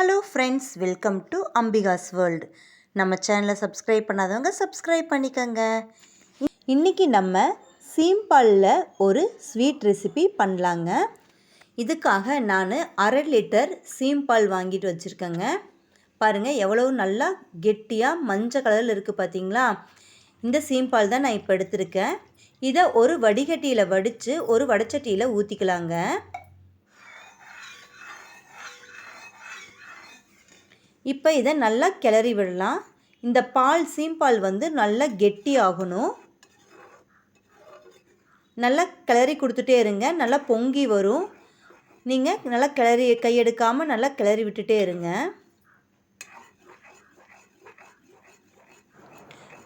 Hello friends welcome to Ambika's world நம்ம சேனலை subscribe பண்ணாதவங்க சப்ஸ்கிரைப் பண்ணிக்கோங்க. இன்றைக்கி நம்ம சீம்பாலில் ஒரு ஸ்வீட் ரெசிபி பண்ணலாங்க. இதுக்காக நான் அரை லிட்டர் சீம்பால் வாங்கிட்டு வச்சுருக்கேங்க. பாருங்கள் எவ்வளோ நல்லா கெட்டியாக மஞ்சள் கலரில் இருக்குது பார்த்தீங்களா இந்த சீம்பால் தான் நான் இப்போ எடுத்திருக்கேன். இதை ஒரு வடிகட்டியில் வடித்து ஒரு வடச்சட்டியில் ஊற்றிக்கலாங்க இப்போ இதை நல்லா கிளறி விடலாம். இந்த பால் சீம்பால் வந்து நல்லா கெட்டி ஆகணும். நல்லா கிளறி கொடுத்துட்டே இருங்க. நல்லா பொங்கி வரும். நீங்கள் நல்லா கிளறி கையெடுக்காமல் நல்லா கிளறி விட்டுட்டே இருங்க.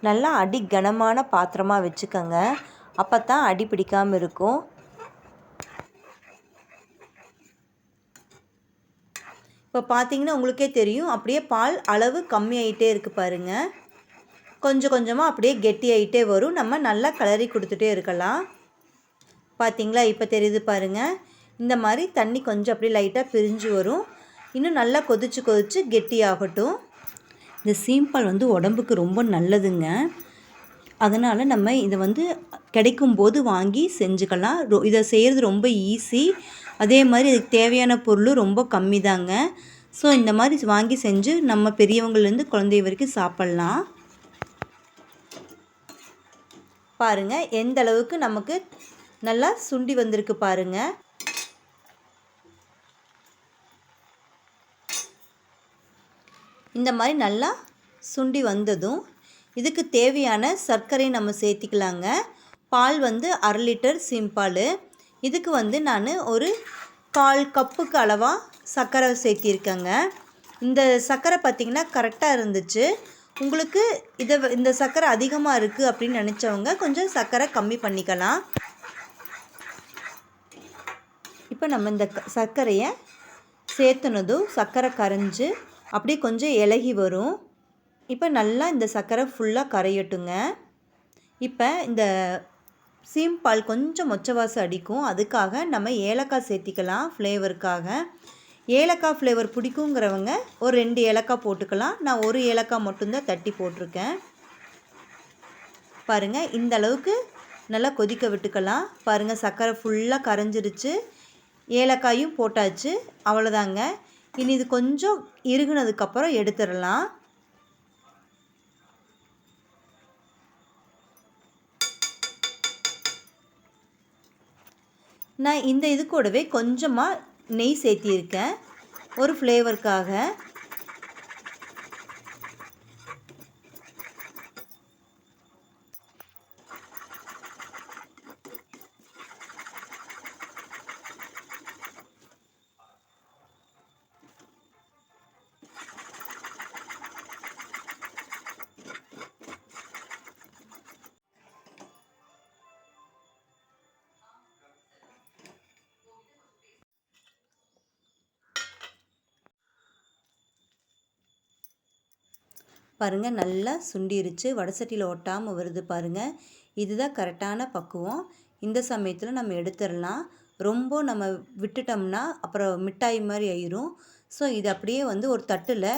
நல்லா அடி கனமான பாத்திரமாக வச்சுக்கோங்க. அப்போ தான் அடி பிடிக்காமல் இருக்கும். இப்போ பார்த்தீங்கன்னா உங்களுக்கே தெரியும். அப்படியே பால் அளவு கம்மியாயிட்டே இருக்குது பாருங்கள் கொஞ்சம் கொஞ்சமாக அப்படியே கெட்டி ஆகிட்டே வரும். நம்ம நல்லா கலரி கொடுத்துட்டே இருக்கலாம். பார்த்தீங்களா? இப்போ தெரியுது பாருங்கள் இந்த மாதிரி தண்ணி கொஞ்சம் அப்படியே லைட்டாக பிரிஞ்சு வரும். இன்னும் நல்லா கொதிச்சு கொதிச்சு கெட்டி ஆகட்டும் இந்த சீம்பால் வந்து உடம்புக்கு ரொம்ப நல்லதுங்க. அதனால் நம்ம இதை வந்து கிடைக்கும் போது வாங்கி செஞ்சுக்கலாம். இதை செய்கிறது ரொம்ப ஈஸி அதே மாதிரி இதுக்கு தேவையான பொருளும் ரொம்ப கம்மி தாங்க ஸோ இந்த மாதிரி வாங்கி செஞ்சு நம்ம பெரியவங்கள்லேருந்து குழந்தை வரைக்கும் சாப்பிட்லாம். பாருங்கள் எந்த அளவுக்கு நமக்கு நல்லா சுண்டி வந்திருக்கு பாருங்கள் இந்த மாதிரி நல்லா சுண்டி வந்ததும் இதுக்கு தேவையான சர்க்கரை நம்ம சேர்த்திக்கலாங்க. பால் வந்து அரை லிட்டர் சிம்பால் இதுக்கு வந்து நான் ஒரு கால் கப்புக்கு அளவாக சர்க்கரை சேர்த்திருக்கேங்க. இந்த சர்க்கரை பார்த்திங்கன்னா கரெக்டாக இருந்துச்சு. உங்களுக்கு இதை இந்த சர்க்கரை அதிகமாக இருக்குது அப்படின்னு நினச்சவங்க கொஞ்சம் சர்க்கரை கம்மி பண்ணிக்கலாம். இப்போ நம்ம இந்த சர்க்கரையை சேர்த்துனதும் சர்க்கரை கரைஞ்சி அப்படியே கொஞ்சம் இலகி வரும். இப்போ நல்லா இந்த சர்க்கரை ஃபுல்லாக கரையட்டுங்க. இப்போ இந்த சீம்பால் கொஞ்சம் மொச்சவாசம் அடிக்கும். அதுக்காக நம்ம ஏலக்காய் சேர்த்திக்கலாம் ஃப்ளேவருக்காக. ஏலக்காய் ஃப்ளேவர் பிடிக்குங்கிறவங்க ஒரு ரெண்டு ஏலக்காய் போட்டுக்கலாம். நான் ஒரு ஏலக்காய் மட்டும்தான் தட்டி போட்டிருக்கேன். பாருங்கள் இந்த அளவுக்கு நல்லா கொதிக்க விட்டுக்கலாம். பாருங்கள் சர்க்கரை ஃபுல்லாக கரைஞ்சிருச்சு. ஏலக்காயும் போட்டாச்சு. அவ்வளோதாங்க இனி இது கொஞ்சம் இறுகுனதுக்கப்புறம் எடுத்துடலாம். நான் இந்த இது கூடவே கொஞ்சமாக நெய் சேர்த்தியிருக்கேன் ஒரு ஃப்ளேவருக்காக பாருங்கள் நல்லா சுண்டிருச்சு. வடசட்டியில் ஒட்டாமல் வருது பாருங்கள் இதுதான் கரெக்டான பக்குவம். இந்த சமயத்தில் நம்ம எடுத்துடலாம். ரொம்ப நம்ம விட்டுட்டோம்னா அப்புறம் மிட்டாய் மாதிரி ஆயிரும். ஸோ இது அப்படியே வந்து ஒரு தட்டில்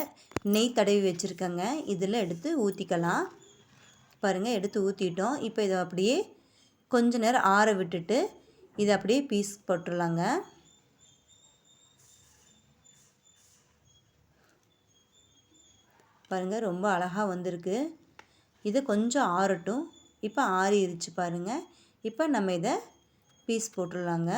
நெய் தடவி வச்சுருக்கேங்க. இதில் எடுத்து ஊற்றிக்கலாம் பாருங்கள் எடுத்து ஊற்றிட்டோம் இப்போ இதை அப்படியே கொஞ்ச நேரம் ஆற விட்டுட்டு இதை அப்படியே பீஸ் போட்டுடலாங்க. பாருங்கள் ரொம்ப அழகாக வந்திருக்கு. இது கொஞ்சம் ஆறட்டும். இப்போ ஆறிடுச்சு பாருங்கள் இப்போ நம்ம இதை பீஸ் போட்டுடலாங்க.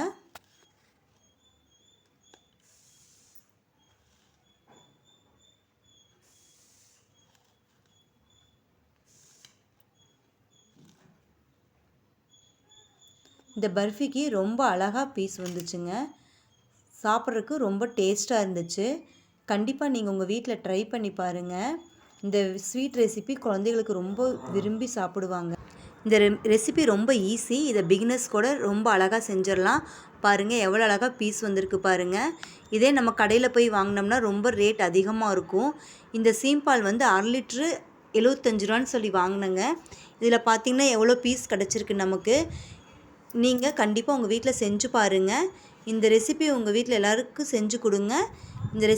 இந்த பர்ஃபிக்கு ரொம்ப அழகாக பீஸ் வந்துச்சுங்க. சாப்பிட்றதுக்கு ரொம்ப டேஸ்ட்டாக இருந்துச்சு. கண்டிப்பாக நீங்கள் உங்கள் வீட்டில் ட்ரை பண்ணி பாருங்கள் இந்த ஸ்வீட் ரெசிபி குழந்தைகளுக்கு ரொம்ப விரும்பி சாப்பிடுவாங்க. இந்த ரெசிபி ரொம்ப ஈஸி இதை பிகினர்ஸ் கூட ரொம்ப அழகாக செஞ்சிடலாம். பாருங்கள் எவ்வளோ அழகாக பீஸ் வந்திருக்கு பாருங்கள் இதே நம்ம கடையில் போய் வாங்கினோம்னா ரொம்ப ரேட் அதிகமாக இருக்கும். இந்த சீம்பால் வந்து அரை லிட்ரு எழுபத்தஞ்சு ரூபான்னு சொல்லி வாங்கினேங்க. இதில் பார்த்திங்கன்னா எவ்வளோ பீஸ் கிடச்சிருக்கு நமக்கு? நீங்கள் கண்டிப்பாக உங்கள் வீட்டில் செஞ்சு பாருங்கள் இந்த ரெசிபி உங்கள் வீட்டில் எல்லாருக்கும் செஞ்சு கொடுங்க. இந்த ரெசி